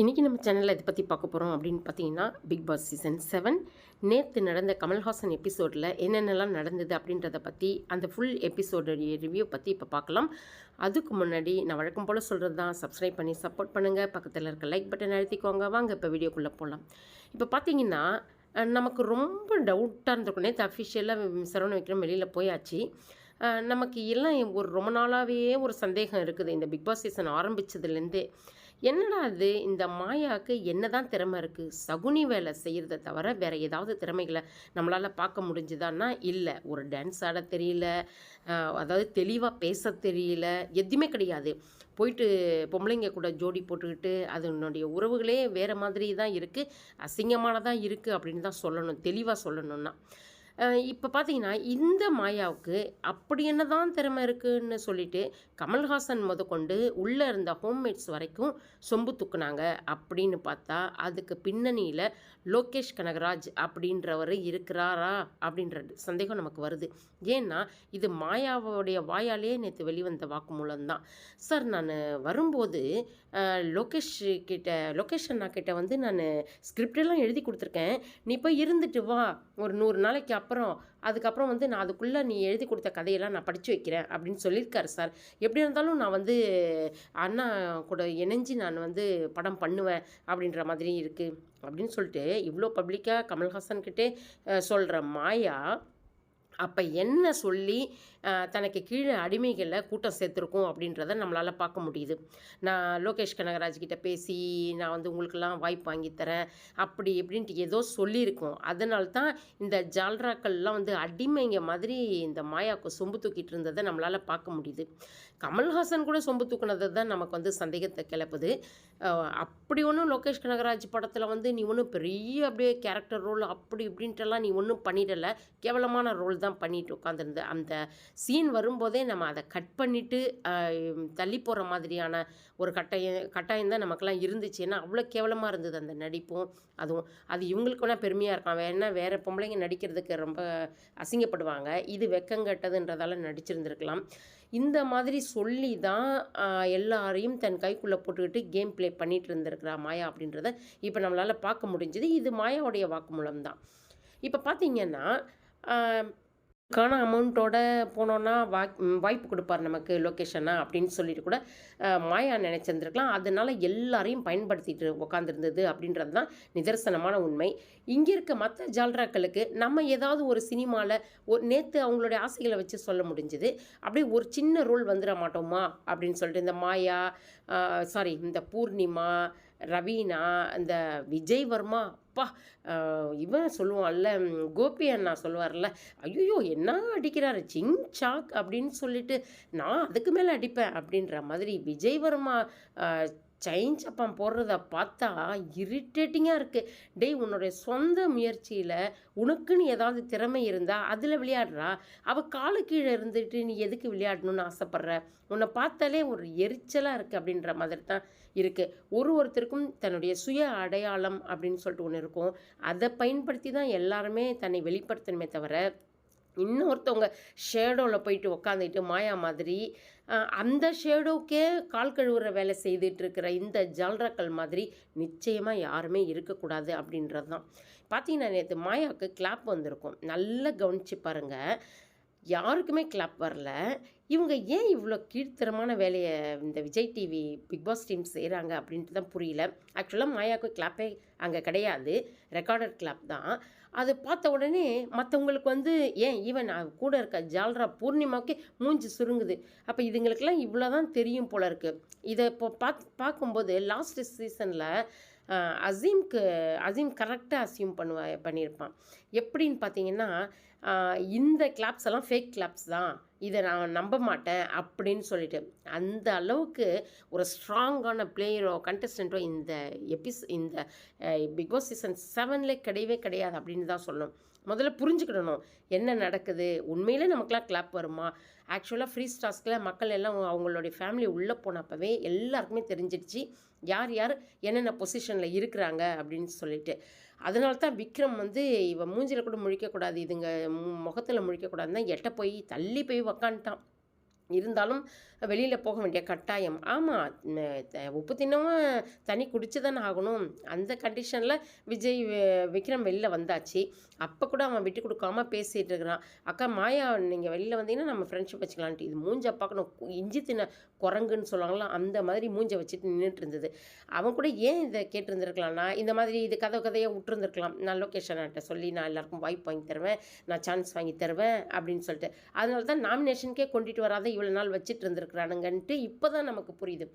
இன்றைக்கி நம்ம சேனலில் இதை பற்றி பார்க்க போகிறோம் அப்படின்னு பார்த்தீங்கன்னா பிக் பாஸ் சீசன் செவன் நேற்று நடந்த கமல்ஹாசன் எபிசோடில் என்னென்னலாம் நடந்தது அப்படின்றத பற்றி அந்த ஃபுல் எபிசோடைய ரிவ்யூ பற்றி இப்போ பார்க்கலாம். அதுக்கு முன்னாடி நான் வழக்கம் போல் சொல்கிறது தான். சப்ஸ்கிரைப் பண்ணி சப்போர்ட் பண்ணுங்கள் பக்கத்தில் இருக்க லைக் பட்டன் அழுத்திக்கோங்க. வாங்க இப்போ வீடியோக்குள்ளே போகலாம் இப்போ பார்த்தீங்கன்னா நமக்கு ரொம்ப டவுட்டாக இருந்திருக்கும். நேற்று அஃபிஷியலாக சரவண விக்ரம் வெளியில் போயாச்சு. நமக்கு எல்லாம் ஒரு ரொம்ப நாளாகவே ஒரு சந்தேகம் இருக்குது. இந்த பிக் பாஸ் சீசன் ஆரம்பிச்சதுலேருந்தே என்னடா அது இந்த மாயாவுக்கு என்னதான் திறமை இருக்குது சகுனி வேலை செய்கிறத தவிர வேற ஏதாவது திறமைகளை நம்மளால் பார்க்க முடிஞ்சுதான்னா இல்லை. ஒரு டான்ஸ் ஆட தெரியல. அதாவது தெளிவாக பேச தெரியல. எதுவுமே கிடையாது. போயிட்டு பொம்பளைங்க கூட ஜோடி போட்டுக்கிட்டு அதனுடைய உறவுகளே வேறு மாதிரி தான் இருக்குது அசிங்கமானதாக இருக்குது அப்படின்னு தான் சொல்லணும். தெளிவாக சொல்லணும்னா. இப்போ பார்த்தீங்கன்னா இந்த மாயாவுக்கு அப்படி என்ன தான் திறமை இருக்குன்னு சொல்லிட்டு கமல்ஹாசன் முதற்கொண்டு உள்ளே இருந்த ஹோம்மேட்ஸ் வரைக்கும் சொம்பு தூக்குனாங்க. அப்படின்னு பார்த்தா அதுக்கு பின்னணியில் லோகேஷ் கனகராஜ் அப்படின்றவர் இருக்கிறாரா? அப்படின்ற சந்தேகம் நமக்கு வருது. ஏன்னா இது மாயாவோடைய வாயாலே நேற்று வெளிவந்த வாக்குமூலம் தான். சார் நான் வரும்போது லோகேஷ் கிட்ட லோகேஷ் அண்ணா கிட்ட வந்து நான் ஸ்கிரிப்டெல்லாம் எழுதி கொடுத்துருக்கேன். நீ போய் இருந்துட்டு வா. ஒரு நூறு நாளைக்கு அப்புறம் அதுக்கப்புறம் வந்து நான் அதுக்குள்ளே நீ எழுதி கொடுத்த கதையெல்லாம் நான் படித்து வைக்கிறேன் அப்படின்னு சொல்லியிருக்காரு சார். எப்படி இருந்தாலும் நான் வந்து அண்ணா கூட இணைஞ்சு நான் வந்து படம் பண்ணுவேன் அப்படின்ற மாதிரி இருக்குது அப்படின்னு சொல்லிட்டு இவ்வளோ பப்ளிக்காக கமல்ஹாசன் கிட்டே சொல்கிற மாயா அப்போ என்ன சொல்லி தனக்கு கீழே அடிமைகளை கூட்டம் சேர்த்துருக்கோம் அப்படின்றத நம்மளால் பார்க்க முடியுது. நான் லோகேஷ் கனகராஜ் கிட்ட பேசி நான் வந்து உங்களுக்கெல்லாம் வாய்ப்பு வாங்கித்தரேன் அப்படி இப்படின்ட்டு ஏதோ சொல்லியிருக்கோம். அதனால தான் இந்த ஜால்ராக்கள்லாம் வந்து அடிமைங்க மாதிரி இந்த மாயாவுக்கு சொம்பு தூக்கிட்டு இருந்ததை நம்மளால் பார்க்க முடியுது. கமல்ஹாசன் கூட சொம்பு தூக்குனது தான் நமக்கு வந்து சந்தேகத்தை கிளப்புது. அப்படி ஒன்றும் லோகேஷ் கனகராஜ் படத்தில் வந்து நீ ஒன்றும் பெரிய அப்படியே கேரக்டர் ரோல் அப்படி இப்படின்ட்டுலாம் நீ ஒன்றும் பண்ணிடல. கேவலமான ரோல் தான் பண்ணிட்டு உட்காந்துருந்த அந்த சீன் வரும்போதே நம்ம அதை கட் பண்ணிவிட்டு தள்ளி போகிற மாதிரியான ஒரு கட்டாயம் கட்டாயம் தான் நமக்கெல்லாம் இருந்துச்சு. ஏன்னா அவ்வளோ கேவலமாக இருந்தது அந்த நடிப்பும். அதுவும் அது இவங்களுக்கு வேணால் பெருமையாக இருக்கலாம் வேணா வேறு பொம்பளைங்க நடிக்கிறதுக்கு ரொம்ப அசிங்கப்படுவாங்க. இது வெக்கங்கட்டதுன்றதால நடிச்சிருந்துருக்கலாம். இந்த மாதிரி சொல்லி தான் எல்லாரையும் தன் கைக்குள்ளே போட்டுக்கிட்டு கேம் ப்ளே பண்ணிகிட்டு இருந்திருக்கிறா மாயா அப்படின்றத இப்போ நம்மளால் பார்க்க முடிஞ்சது. இது மாயாவுடைய வாக்குமூலம் தான். இப்போ பார்த்தீங்கன்னா கான அமௌண்ட்டோட போனோன்னா வாய் வாய்ப்பு கொடுப்பார் நமக்கு லொக்கேஷனா அப்படின்னு சொல்லிட்டு கூட மாயா நினச்சிருந்துருக்கலாம். அதனால் எல்லாரையும் பயன்படுத்திட்டு உட்காந்துருந்தது அப்படின்றது தான் நிதர்சனமான உண்மை. இங்கே இருக்க மற்ற ஜால்ராக்களுக்கு நம்ம ஏதாவது ஒரு சினிமாவில் ஒரு நேற்று அவங்களுடைய ஆசைகளை வச்சு சொல்ல முடிஞ்சுது. அப்படியே ஒரு சின்ன ரோல் வந்துட மாட்டோமா அப்படின்னு சொல்லிட்டு இந்த மாயா சாரி இந்த பூர்ணிமா ரவீனா இந்த விஜய் வர்மா அப்பா இவன் சொல்லுவான்ல கோபி அண்ணா சொல்லுவார்ல ஐயோ என்ன அடிக்கிறாரு சிங் சாக் அப்படின்னு சொல்லிட்டு நான் அதுக்கு மேலே அடிப்பேன் அப்படின்ற மாதிரி விஜய் வர்மா செயின் சப்பம் போடுறத பார்த்தா இரிட்டேட்டிங்காக இருக்குது டேய் உன்னுடைய சொந்த முயற்சியில் உனக்குன்னு ஏதாவது திறமை இருந்தால் அதில் விளையாடுறா. அவள் காலு கீழே இருந்துட்டு நீ எதுக்கு விளையாடணும்னு ஆசைப்பட்ற? உன்னை பார்த்தாலே ஒரு எரிச்சலாக இருக்குது அப்படின்ற மாதிரி தான் இருக்குது ஒரு ஒருத்தருக்கும் தன்னுடைய சுய அடையாளம் அப்படின்னு சொல்லிட்டு ஒன்று இருக்கும். அதை பயன்படுத்தி தான் எல்லாருமே தன்னை வெளிப்படுத்தணுமே தவிர இன்னொருத்தவங்க ஷேடோவில் போயிட்டு உக்காந்துக்கிட்டு மாயா மாதிரி அந்த ஷேடோக்கே கால் கழுவுற வேலை செய்துட்டு இருக்கிற இந்த ஜால்ராக்கள் மாதிரி நிச்சயமாக யாருமே இருக்கக்கூடாது அப்படின்றது தான் பார்த்தீங்கன்னா நேற்று மாயாவுக்கு கிளாப் வந்திருக்கும். நல்லா கவனிச்சு பாருங்கள் யாருக்குமே கிளாப் வரல. இவங்க ஏன் இவ்வளோ கீழ்த்தரமான வேலையை இந்த Vijay TV big boss team செய்கிறாங்க அப்படின்ட்டு தான் புரியல. ஆக்சுவலாக மாயாவுக்கு கிளாப்பே அங்கே கிடையாது. ரெக்கார்டட் கிளாப் தான். அது பார்த்த உடனே மற்றவங்களுக்கு வந்து ஏன் ஈவன் கூட இருக்க ஜால்ரா பூர்ணிமாவுக்கே மூஞ்சி சுருங்குது. அப்போ இதுங்களுக்கெல்லாம் இவ்வளோ தான் தெரியும் போல இருக்குது இதை இப்போ பார்த்து பார்க்கும்போது லாஸ்ட் சீசனில் அசீம்க்கு அசீம் கரெக்டாக அசியூம் பண்ணுவா பண்ணியிருப்பான். எப்படின்னு பார்த்தீங்கன்னா இந்த கிளாப்ஸ் எல்லாம் ஃபேக் கிளாப்ஸ் தான். இதை நான் நம்ப மாட்டேன் அப்படின்னு சொல்லிட்டு. அந்த அளவுக்கு ஒரு ஸ்ட்ராங்கான பிளேயரோ கண்டஸ்டண்ட்டோ இந்த எபிஸ் இந்த பிக் பாஸ் சீசன் செவனில் கிடையவே கிடையாது அப்படின்னு தான் சொல்லணும். முதல்ல புரிஞ்சுக்கிடணும். என்ன நடக்குது? உண்மையிலே நமக்குலாம் கிளாப் வருமா? ஆக்சுவலாக ஃப்ரீ ஸ்டாஸ்கில் மக்கள் எல்லாம் அவங்களுடைய ஃபேமிலி உள்ளே போனப்பவே எல்லாருக்குமே தெரிஞ்சிடுச்சு. யார் யார் என்னென்ன பொசிஷனில் இருக்கிறாங்க அப்படின்னு சொல்லிட்டு. அதனால தான் விக்ரம் வந்து இவன் மூஞ்சில் கூட முழிக்கக்கூடாது இதுங்க முகத்தில் முழிக்கக்கூடாதுன்னு எட்ட போய் தள்ளி போய் உக்காந்துட்டான். இருந்தாலும் வெளியில் போக வேண்டிய கட்டாயம். ஆமாம் உப்பு தின்னவன் தண்ணி குடிச்சு தானே ஆகணும். அந்த கண்டிஷனில் விஜய் விக்ரம் வெளில வந்தாச்சு. அப்போ கூட அவன் விட்டு கொடுக்காம பேசிகிட்டு இருக்கிறான். அக்கா மாயா நீங்கள் வெளியில் வந்தீங்கன்னா நம்ம ஃப்ரெண்ட்ஷிப் வச்சுக்கலான்ட்டு. இது மூஞ்ச பார்க்கணும். இஞ்சி தின்ன குரங்குன்னு சொல்லுவாங்களா அந்த மாதிரி மூஞ்சை வச்சுட்டு நின்றுட்டு இருந்தது. அவன் கூட ஏன் இதை கேட்டிருந்துருக்கலாம்னா இந்த மாதிரி இது கதை கதையை விட்டுருந்துருக்கலாம். நான் லொக்கேஷன்கிட்ட சொல்லி நான் எல்லாருக்கும் வாய்ப்பு வாங்கி தருவேன் நான் சான்ஸ் வாங்கி தருவேன் அப்படின்னு சொல்லிட்டு. அதனால தான் நாமினேஷனுக்கே கொண்டுட்டு வராத இவ்வளோ நாள் வச்சுட்டு இருந்திருக்கிறானுங்கன்ட்டு இப்போ தான் நமக்கு புரியுது.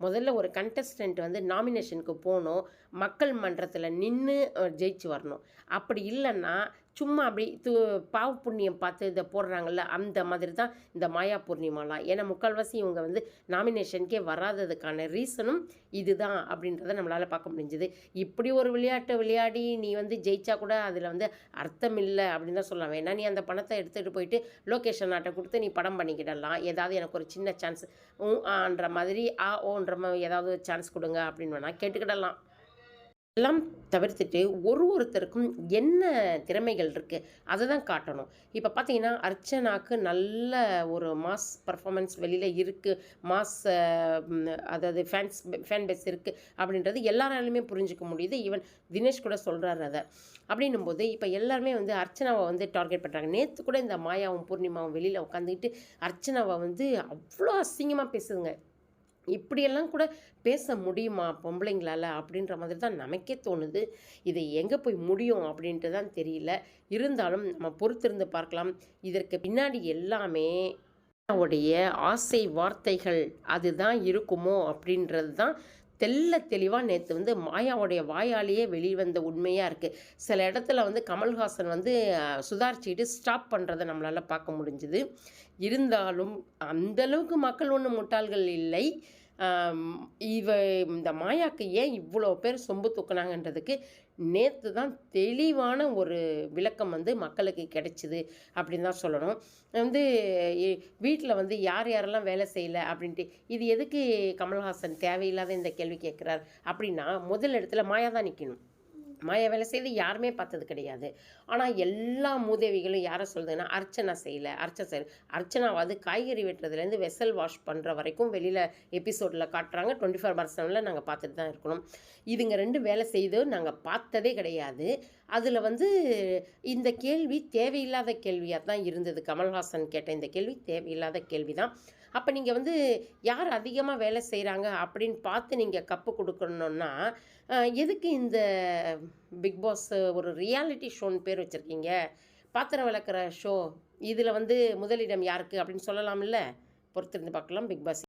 முதல்ல ஒரு கண்டஸ்டன்ட் வந்து நாமினேஷனுக்கு போகணும் மக்கள் மன்றத்தில் நின்று ஜெயிச்சு வரணும். அப்படி இல்லைன்னா சும்மா அப்படி து பாவ புண்ணியம் பார்த்து இதை போடுறாங்கல்ல அந்த மாதிரி தான் இந்த மாயா பூர்ணிமாலாம். ஏன்னா முக்கால்வாசி இவங்க வந்து நாமினேஷனுக்கே வராததுக்கான ரீசனும் இதுதான் அப்படின்றத நம்மளால் பார்க்க முடிஞ்சுது. இப்படி ஒரு விளையாட்டை விளையாடி நீ வந்து ஜெயிச்சா கூட அதில் வந்து அர்த்தம் இல்லை அப்படின்னு தான் சொல்லலாம். வேணா நீ அந்த பணத்தை எடுத்துகிட்டு போயிட்டு லொக்கேஷன் ஆட்டை கொடுத்து நீ படம் பண்ணிக்கிடலாம். ஏதாவது எனக்கு ஒரு சின்ன சான்ஸ் ஆன்ற மாதிரி ஆ ஓன்ற மாதிரி ஏதாவது சான்ஸ் கொடுங்க அப்படின்னு வேணால் கேட்டுக்கிடலாம். எல்லாம் தவிர்த்துட்டு ஒரு ஒருத்தருக்கும் என்ன திறமைகள் இருக்குது அதை தான் காட்டணும். இப்போ பார்த்தீங்கன்னா அர்ச்சனாக்கு நல்ல ஒரு மாஸ் பர்ஃபார்மன்ஸ் வெளியில் இருக்குது மாஸ் அதாவது ஃபேன்ஸ் ஃபேன் பேஸ் இருக்குது அப்படின்றது எல்லாராலுமே புரிஞ்சிக்க முடியுது. ஈவன் தினேஷ் கூட சொல்கிறாரு அதை. அப்படின்னும் போது இப்போ எல்லாருமே வந்து அர்ச்சனாவை வந்து டார்கெட் பண்ணுறாங்க நேற்று கூட இந்த மாயாவும் பூர்ணிமாவும் வெளியில் உட்காந்துக்கிட்டு அர்ச்சனாவை வந்து அவ்வளோ அசிங்கமாக பேசுதுங்க. இப்படியெல்லாம் கூட பேச முடியுமா பொம்பளைங்களால அப்படின்ற மாதிரி தான் நமக்கே தோணுது. இது எங்கே போய் முடியும் அப்படின்ட்டு தான் தெரியல. இருந்தாலும் நம்ம பொறுத்திருந்து பார்க்கலாம். இதற்கு பின்னாடி எல்லாமே உடைய ஆசை வார்த்தைகள் அதுதான் இருக்குமோ அப்படின்றது தான் தெல்ல தெளிவாக நேற்று வந்து மாயாவுடைய வாயாலேயே வெளிவந்த உண்மையாக இருக்குது சில இடத்துல வந்து கமல்ஹாசன் வந்து சுதாரிச்சுக்கிட்டு ஸ்டாப் பண்ணுறதை நம்மளால் பார்க்க முடிஞ்சுது. இருந்தாலும் அந்தளவுக்கு மக்கள் ஒன்றும் முட்டாள்கள் இல்லை. இவ இந்த மாயாக்கு ஏன் இவ்வளோ பேர் சொம்பு தூக்குனாங்கன்றதுக்கு நேற்று தான் தெளிவான ஒரு விளக்கம் வந்து மக்களுக்கு கிடைச்சிது அப்படின்னு தான் சொல்லணும். வந்து வீட்டில் வந்து யார் யாரெல்லாம் வேலை செய்யலை அப்படின்ட்டு இது எதுக்கு கமல்ஹாசன் தேவையில்லாத இந்த கேள்வி கேட்குறார் அப்படின்னா முதல் இடத்துல மாயா தான் நிற்கணும் மாயா வேலை செய்து யாருமே பார்த்தது கிடையாது. ஆனால் எல்லா மூதேவிகளும் யாரை சொல்லுதுன்னா அர்ச்சனா செய்யலை. அர்ச்சனை செய்யல அர்ச்சனாவது காய்கறி வெட்டுறதுலேருந்து வெசல் வாஷ் பண்ணுற வரைக்கும் வெளியில் எபிசோடில் காட்டுறாங்க. டுவெண்ட்டி ஃபோர் பர்சனில் நாங்கள் பார்த்துட்டு தான் இருக்கணும். இதுங்க ரெண்டு வேலை செய்து நாங்கள் பார்த்ததே கிடையாது. அதில் வந்து இந்த கேள்வி தேவையில்லாத கேள்வியாக தான் இருந்தது. கமல்ஹாசன் கேட்ட இந்த கேள்வி தேவையில்லாத கேள்வி தான் அப்போ நீங்கள் வந்து யார் அதிகமாக வேலை செய்கிறாங்க அப்படின்னு பார்த்து நீங்கள் கப்பு கொடுக்கணுன்னா எதுக்கு இந்த பிக் பாஸ் ஒரு ரியாலிட்டி ஷோன்னு பேர் வச்சுருக்கீங்க? பாத்திரம் விளக்குற ஷோ. இதில் வந்து முதலிடம் யாருக்கு அப்படின்னு சொல்லலாம்ல? பொறுத்திருந்து பார்க்கலாம். Big pass